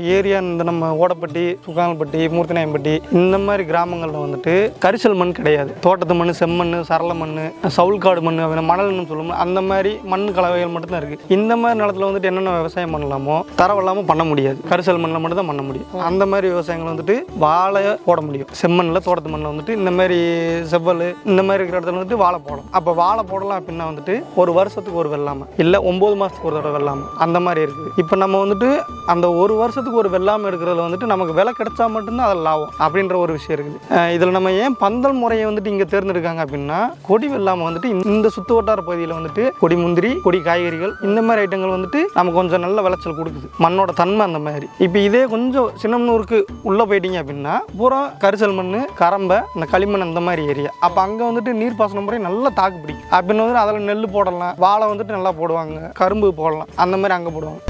Area இந்த நம்ம ஓடப்பட்டி சுக்காங்கல்பட்டி மூர்த்திநாயம்பட்டி இந்த மாதிரி கிராமங்களில் வந்துட்டு கரிசல் மண் கிடையாது. தோட்டத்து மண் செம்மண் சரள மண் சவுல்காடு மண் அப்படின்னா மணல்னு சொல்லுவோம் அந்த மாதிரி மண் கலவைகள் மட்டும்தான் இருக்குது இந்த மாதிரி நிலத்தில் வந்துட்டு என்னென்ன விவசாயம் பண்ணலாமோ தரவில்லாமல் பண்ண முடியாது. கரிசல் மண்ணில் மட்டும் தான் பண்ண முடியும். அந்த மாதிரி விவசாயங்கள் வந்துட்டு வாழை போட முடியும். செம்மண்ணில் தோட்டத்து மண்ணில் வந்துட்டு இந்த மாதிரி செவ்வல் இந்த மாதிரி இருக்கிற இடத்துல வந்துட்டு வாழை போடலாம். அப்போ வாழை போடலாம் அப்படின்னா வந்துட்டு ஒரு வருஷத்துக்கு ஒரு வெள்ளாமை இல்லை ஒம்பது மாதத்துக்கு ஒரு தடவை வெள்ளாமை அந்த மாதிரி இருக்குது. இப்போ நம்ம வந்துட்டு அந்த ஒரு வருஷத்துக்கு ஒரு வெள்ளாமை எடுக்கிறதுல வந்துட்டு நமக்கு விலை கிடைச்சா மட்டும்தான் அதில் லாபம் அப்படின்ற ஒரு விஷயம் இருக்குது. இதில் நம்ம ஏன் பந்தல் முறையை வந்துட்டு இங்கே தேர்ந்தெடுக்காங்க அப்படின்னா கொடி வெள்ளாமை வந்துட்டு இந்த சுத்து வட்டார பகுதியில் வந்துட்டு கொடி முந்திரி கொடி காய்கறிகள் இந்த மாதிரி ஐட்டங்கள் வந்துட்டு நமக்கு கொஞ்சம் நல்ல விளைச்சல் கொடுக்குது. மண்ணோட தன்மை அந்த மாதிரி. இப்போ இதே கொஞ்சம் சின்னம்னூருக்கு உள்ளே போயிட்டீங்க அப்படின்னா பூரா கரிசல் மண் கரம்பை இந்த களிமண் அந்த மாதிரி ஏரியா. அப்போ அங்கே வந்துட்டு நீர்ப்பாசன முறை நல்லா தாக்கு பிடிக்கும். அப்படின்னு வந்துட்டு அதில் நெல் போடலாம் வாழை வந்துட்டு நல்லா போடுவாங்க கரும்பு போடலாம் அந்த மாதிரி அங்கே போடுவாங்க.